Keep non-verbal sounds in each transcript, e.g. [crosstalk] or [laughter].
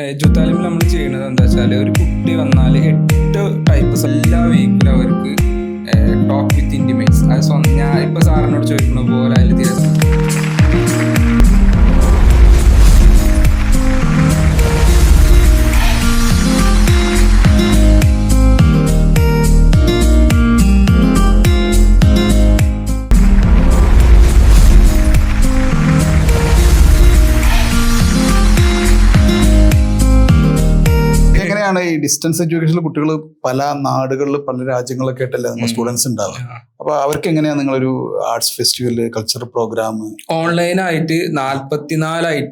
എജുത്താലിമിൽ നമ്മൾ ചെയ്യുന്നത് എന്താ വെച്ചാൽ ഒരു കുട്ടി വന്നാൽ എട്ട് ടൈപ്പ്സ് എല്ലാ വീക്കിലും അവർക്ക് ടോക്ക് വിത്ത് ഇന്റിമേറ്റ്സ് അത് ഞാൻ ഇപ്പൊ സാറിനോട് ചോദിക്കുന്ന പോലെ അതിൽ തീരെ എങ്ങനെയാണ് ഈ ഡിസ്റ്റൻസ് എഡ്യൂക്കേഷനിൽ കുട്ടികൾ പല നാടുകളിൽ പല രാജ്യങ്ങളിലൊക്കെ ആയിട്ടല്ലേ നമ്മൾ. സ്റ്റുഡൻസ് ഉണ്ടാവുക. അപ്പൊ അവർക്ക് എങ്ങനെയാണ് നിങ്ങളൊരു ആർട്സ് ഫെസ്റ്റിവൽ കൾച്ചർ പ്രോഗ്രാം ഓൺലൈനായിട്ട് നാല്പത്തിനാലായി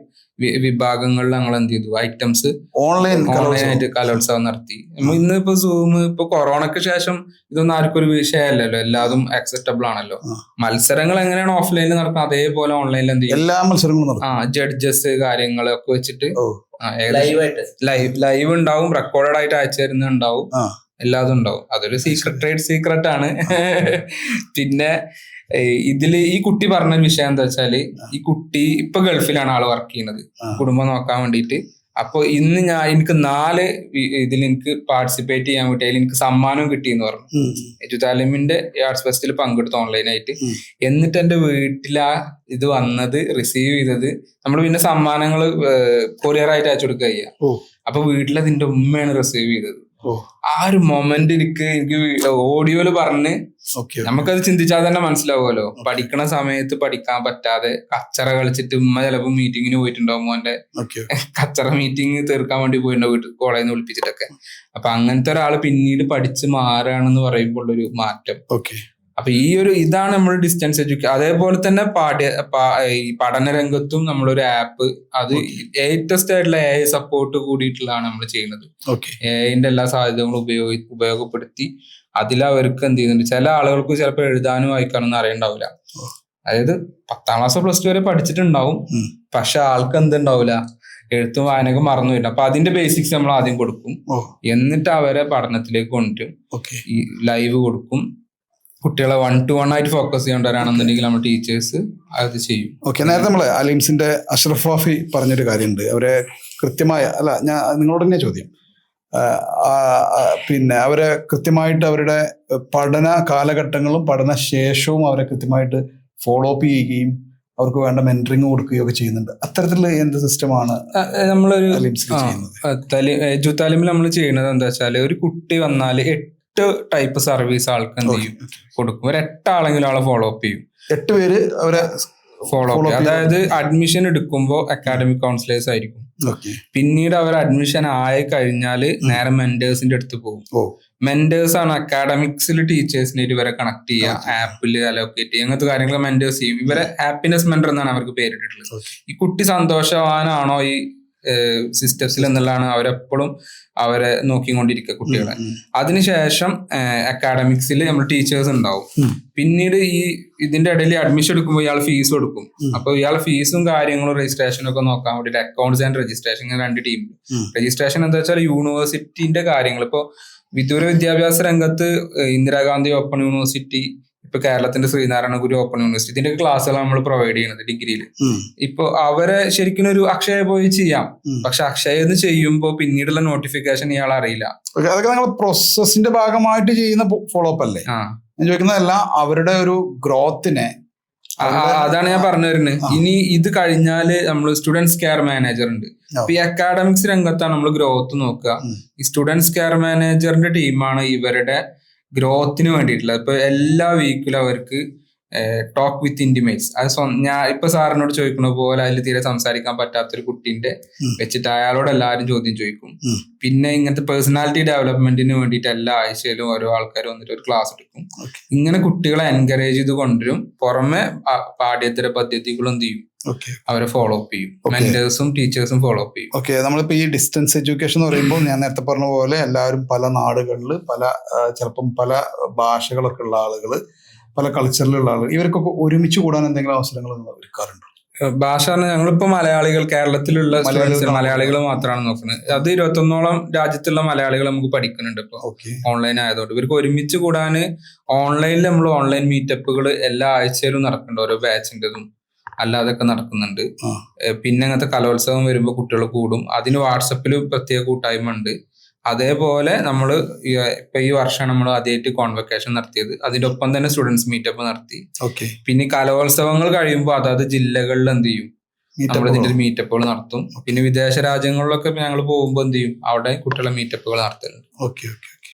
വിഭാഗങ്ങളിൽ ഞങ്ങൾ എന്ത് ചെയ്തു? ഐറ്റംസ് ഓൺലൈൻ ഓൺലൈനായിട്ട് കലോത്സവം. നടത്തി. ഇന്ന് ഇപ്പൊ സൂം ഇപ്പൊ കൊറോണക്ക് ശേഷം ഇതൊന്നും ആർക്കും ഒരു വിഷയമല്ലല്ലോ എല്ലാതും അക്സെപ്റ്റബിൾ ആണല്ലോ. മത്സരങ്ങൾ എങ്ങനെയാണ് ഓഫ്ലൈനിൽ നടക്കുന്നത് അതേപോലെ ഓൺലൈനിൽ എന്ത് ചെയ്യും? എല്ലാ മത്സരങ്ങളും ആ ജഡ്ജസ് കാര്യങ്ങളൊക്കെ വെച്ചിട്ട് ലൈവ് ലൈവ് ഉണ്ടാവും റെക്കോർഡഡ് ആയിട്ട് അയച്ചു തരുന്നുണ്ടാവും. എല്ലാതും ഉണ്ടാവും. അതൊരു സീക്രട്ട് ട്രേഡ് സീക്രട്ട് ആണ്. [laughs] പിന്നെ ഇതിൽ ഈ കുട്ടി പറഞ്ഞ വിഷയം എന്താ വെച്ചാൽ ഈ കുട്ടി ഇപ്പൊ ഗൾഫിലാണ് ആൾ വർക്ക് ചെയ്യുന്നത്. കുടുംബം നോക്കാൻ വേണ്ടിയിട്ട്. അപ്പൊ ഇന്ന് ഞാൻ എനിക്ക് നാല് ഇതിൽ എനിക്ക് പാർട്ടിസിപ്പേറ്റ് ചെയ്യാൻ പറ്റി അതിൽ എനിക്ക് സമ്മാനം കിട്ടിയെന്ന് പറഞ്ഞു. എജുതാലിമിന്റെ ആർട്സ് ഫെസ്റ്റിൽ പങ്കെടുത്തു ഓൺലൈനായിട്ട്. എന്നിട്ട് എന്റെ വീട്ടിലാ ഇത് വന്നത് റിസീവ് ചെയ്തത് നമ്മൾ പിന്നെ സമ്മാനങ്ങൾ കൊറിയർ ആയിട്ട് അയച്ചു കൊടുക്കുക. അപ്പൊ വീട്ടിലതിന്റെ ഉമ്മയാണ് റിസീവ് ചെയ്തത്. ആ ഒരു മൊമെന്റ് എനിക്ക് എനിക്ക് ഓഡിയോയിൽ പറഞ്ഞ് ഓക്കെ നമുക്കത് ചിന്തിച്ചാൽ തന്നെ മനസ്സിലാവുമല്ലോ. പഠിക്കണ സമയത്ത് പഠിക്കാൻ പറ്റാതെ കച്ചറ കളിച്ചിട്ട് ഉമ്മ ചിലപ്പോൾ മീറ്റിങ്ങിന് പോയിട്ടുണ്ടാവും മോന്റെ [laughs] കച്ചറ മീറ്റിംഗ് തീർക്കാൻ വേണ്ടി പോയിട്ടുണ്ടാവും വീട്ടിൽ കോളേജിൽ നിന്ന് വിളിപ്പിച്ചിട്ടൊക്കെ. അപ്പൊ അങ്ങനത്തെ ഒരാൾ പിന്നീട് പഠിച്ച് മാറുകയാണെന്ന് പറയുമ്പോൾ ഒരു മാറ്റം. ഓക്കെ അപ്പൊ ഈ ഒരു ഇതാണ് നമ്മൾ ഡിസ്റ്റൻസ് എഡ്യൂക്കേഷൻ അതേപോലെ തന്നെ പാഠ്യ ഈ പഠന രംഗത്തും നമ്മളൊരു ആപ്പ് അത് ലേറ്റസ്റ്റ് ആയിട്ടുള്ള എ ഐ സപ്പോർട്ട് കൂടിയിട്ടുള്ളതാണ് നമ്മൾ ചെയ്യുന്നത്. എഐന്റെ എല്ലാ സാധ്യതകളും ഉപയോഗി ഉപയോഗപ്പെടുത്തി അതിൽ അവർക്ക് എന്ത് ചെയ്യുന്നുണ്ട്? ചില ആളുകൾക്ക് ചിലപ്പോൾ എഴുതാനും വായിക്കാനൊന്നും അറിയണ്ടാവില്ല. അതായത് പത്താം ക്ലാസ് പ്ലസ് ടു വരെ പഠിച്ചിട്ടുണ്ടാവും. പക്ഷെ ആൾക്ക് എന്തുണ്ടാവില്ല? എഴുത്തും വായനയൊക്കെ മറന്നു വരും അപ്പൊ അതിന്റെ ബേസിക്സ് നമ്മൾ ആദ്യം കൊടുക്കും എന്നിട്ട് അവരെ പഠനത്തിലേക്ക് കൊണ്ടുവരും. ഈ ലൈവ് കൊടുക്കും. കുട്ടികളെ വൺ ടു വൺ ആയിട്ട് ഫോക്കസ് ചെയ്യേണ്ടവരാണെന്നുണ്ടെങ്കിൽ നമ്മൾ ടീച്ചേഴ്സ് അത് ചെയ്യും. ഓക്കെ നേരത്തെ നമ്മൾ അലിംസിന്റെ അഷ്റഫ് റാഫി പറഞ്ഞൊരു കാര്യമുണ്ട്. അവരെ കൃത്യമായ അല്ല ഞാൻ നിങ്ങളോട് തന്നെ ചോദ്യം. പിന്നെ അവരെ കൃത്യമായിട്ട് അവരുടെ പഠന കാലഘട്ടങ്ങളും പഠന ശേഷവും അവരെ കൃത്യമായിട്ട് ഫോളോ അപ്പ് ചെയ്യുകയും അവർക്ക് വേണ്ട മെന്ററിങ് കൊടുക്കുകയും ഒക്കെ ചെയ്യുന്നുണ്ട്. അത്തരത്തിലുള്ള എന്ത് സിസ്റ്റമാണ് നമ്മളൊരു അലിംസിൽ ആ. ചെയ്യുന്നത്? ജു നമ്മൾ ചെയ്യുന്നത് എന്താ വെച്ചാൽ ഒരു കുട്ടി വന്നാൽ എട്ട് ടൈപ്പ് സർവീസ് ആൾക്ക് എന്ത് ചെയ്യും. കൊടുക്കും. ഒരു എട്ടാളെങ്കിലും ആളെ ഫോളോ അപ്പ് ചെയ്യും. എട്ട് പേര് അവരെ ഫോളോ അപ്പ് അതായത് അഡ്മിഷൻ എടുക്കുമ്പോൾ അക്കാഡമിക് കൗൺസിലേഴ്സ് ആയിരിക്കും. പിന്നീട് അവർ അഡ്മിഷൻ ആയി കഴിഞ്ഞാൽ നേരെ മെന്റേഴ്സിന്റെ അടുത്ത് പോകും. മെന്റേഴ്സ് ആണ് അക്കാഡമിക്സിൽ ടീച്ചേഴ്സിനെ ഇവരെ കണക്ട് ചെയ്യുക. ആപ്പിൽ അലോക്കേറ്റ് ചെയ്യുക. അങ്ങനത്തെ കാര്യങ്ങൾ മെന്റേഴ്സ് ചെയ്യും. ഇവരെ ഹാപ്പിനെസ് മെന്റർ എന്നാണ് അവർക്ക് പേരിട്ടിട്ടുള്ളത്. ഈ കുട്ടി സന്തോഷവാനാണോ ഈ സിസ്റ്റംസിൽ എന്നുള്ളതാണ് അവരെപ്പോഴും അവരെ നോക്കിക്കൊണ്ടിരിക്കുക കുട്ടികളെ. അതിനുശേഷം അക്കാഡമിക്സിൽ നമ്മൾ ടീച്ചേഴ്സ് ഉണ്ടാവും. പിന്നീട് ഈ ഇതിന്റെ ഇടയിൽ അഡ്മിഷൻ എടുക്കുമ്പോൾ ഇയാൾ ഫീസ് കൊടുക്കും. അപ്പൊ ഇയാൾ ഫീസും കാര്യങ്ങളും രജിസ്ട്രേഷനും ഒക്കെ നോക്കാൻ വേണ്ടിയിട്ട് അക്കൗണ്ട്സ് ആൻഡ് രജിസ്ട്രേഷൻ ഇങ്ങനെ രണ്ട് ടീം രജിസ്ട്രേഷൻ എന്താ വെച്ചാൽ യൂണിവേഴ്സിറ്റിന്റെ കാര്യങ്ങൾ. ഇപ്പൊ വിദൂര വിദ്യാഭ്യാസ രംഗത്ത് ഇന്ദിരാഗാന്ധി ഓപ്പൺ യൂണിവേഴ്സിറ്റി ഇപ്പൊ കേരളത്തിന്റെ ശ്രീനാരായണ ഗുരു ഓപ്പൺ യൂണിവേഴ്സിറ്റി ഇതിന്റെ ക്ലാസ്സുകൾ നമ്മൾ പ്രൊവൈഡ് ചെയ്യുന്നത് ഡിഗ്രിയിൽ ഇപ്പൊ അവരെ ശരിക്കും ഒരു അക്ഷയ പോയി ചെയ്യാം. പക്ഷെ അക്ഷയ എന്ന് ചെയ്യുമ്പോൾ പിന്നീടുള്ള നോട്ടിഫിക്കേഷൻ ഇയാൾ അറിയില്ല. അതൊക്കെ നിങ്ങൾ പ്രോസസ്സിന്റെ ഭാഗമായിട്ട് ചെയ്യുന്ന ഫോളോ അപ്പ് അല്ലേ? ഞാൻ ചോദിക്കുന്നതല്ല അവരുടെ ഒരു ഗ്രോത്തിനെ അതാണ് ഞാൻ പറഞ്ഞു വരുന്നത്. ഇനി ഇത് കഴിഞ്ഞാൽ നമ്മൾ സ്റ്റുഡൻസ് കെയർ മാനേജർ ഉണ്ട്. ഇപ്പൊ ഈ അക്കാഡമിക്സ് രംഗത്താണ് നമ്മൾ ഗ്രോത്ത് നോക്കുക. ഈ സ്റ്റുഡൻസ് കെയർ മാനേജറിന്റെ ടീമാണ് ഇവരുടെ ഗ്രോത്തിന് വേണ്ടിയിട്ടുള്ള ഇപ്പൊ എല്ലാ വീക്കിലും അവർക്ക് ടോക്ക് വിത്ത് ഇന്റിമേറ്റ്സ് അത് ഞാൻ ഇപ്പൊ സാറിനോട് ചോദിക്കുന്ന പോലെ അതിൽ തീരെ സംസാരിക്കാൻ പറ്റാത്തൊരു കുട്ടീന്റെ ഉം. വെച്ചിട്ട് അയാളോട് എല്ലാവരും ചോദ്യം ചോദിക്കും. പിന്നെ ഇങ്ങനത്തെ പേഴ്സണാലിറ്റി ഡെവലപ്മെന്റിന് വേണ്ടിയിട്ട് എല്ലാ ആഴ്ചയിലും ഓരോ ആൾക്കാർ വന്നിട്ട് ഒരു ക്ലാസ് എടുക്കും. ഇങ്ങനെ കുട്ടികളെ എൻകറേജ് ചെയ്ത് കൊണ്ടുവരും. പുറമെ പാഠ്യേതര പദ്ധതികളും എന്ത് ചെയ്യും? അവരെ ഫോളോ അപ്പ് ചെയ്യും. മെന്റേഴ്സും ടീച്ചേഴ്സും ഫോളോ അപ്പ് ചെയ്യും. ഓക്കെ നമ്മളിപ്പോ ഈ ഡിസ്റ്റൻസ് എഡ്യൂക്കേഷൻ എന്ന് പറയുമ്പോൾ ഞാൻ നേരത്തെ പറഞ്ഞ പോലെ എല്ലാവരും പല നാടുകളിൽ പല ചിലപ്പം പല ഭാഷകളൊക്കെ ഉള്ള ആളുകൾ പല കൾച്ചറിലുള്ള ആളുകൾ ഇവർക്കൊക്കെ ഒരുമിച്ച് കൂടാൻ എന്തെങ്കിലും അവസരങ്ങൾ ഒരുക്കാറുണ്ടോ? ഭാഷ പറഞ്ഞാൽ ഞങ്ങളിപ്പോ മലയാളികൾ കേരളത്തിലുള്ള മലയാളികൾ മാത്രമാണ് നോക്കുന്നത്. അത് ഇരുപത്തൊന്നോളം രാജ്യത്തുള്ള മലയാളികൾ നമുക്ക് പഠിക്കുന്നുണ്ട് ഇപ്പൊ. ഓൺലൈൻ ആയതുകൊണ്ട്. ഇവർക്ക് ഒരുമിച്ച് കൂടാന് ഓൺലൈനിൽ നമ്മൾ ഓൺലൈൻ മീറ്റപ്പുകൾ എല്ലാ ആഴ്ചയിലും നടക്കുന്നുണ്ട്. ഓരോ ബാച്ചിന്റെതും അല്ലാതൊക്കെ നടക്കുന്നുണ്ട്. പിന്നെ അങ്ങനത്തെ കലോത്സവം വരുമ്പോൾ കുട്ടികൾ കൂടും. അതിന് വാട്സപ്പിൽ പ്രത്യേക കൂട്ടായ്മ ഉണ്ട് അതേപോലെ നമ്മൾ ഇപ്പൊ ഈ വർഷം നമ്മൾ ആദ്യമായിട്ട് കോൺവെക്കേഷൻ നടത്തിയത്. അതിന്റെ ഒപ്പം തന്നെ സ്റ്റുഡൻസ് മീറ്റപ്പ് നടത്തി. ഓക്കെ. പിന്നെ കലോത്സവങ്ങൾ കഴിയുമ്പോൾ അതാത് ജില്ലകളിൽ എന്ത് ചെയ്യും? നമ്മൾ ഇതിന്റെ മീറ്റപ്പുകൾ നടത്തും. പിന്നെ വിദേശ രാജ്യങ്ങളിലൊക്കെ ഞങ്ങൾ പോകുമ്പോൾ എന്ത് ചെയ്യും? അവിടെ കുട്ടികളെ മീറ്റപ്പുകൾ നടത്തുന്നുണ്ട് ഓക്കെ ഓക്കെ.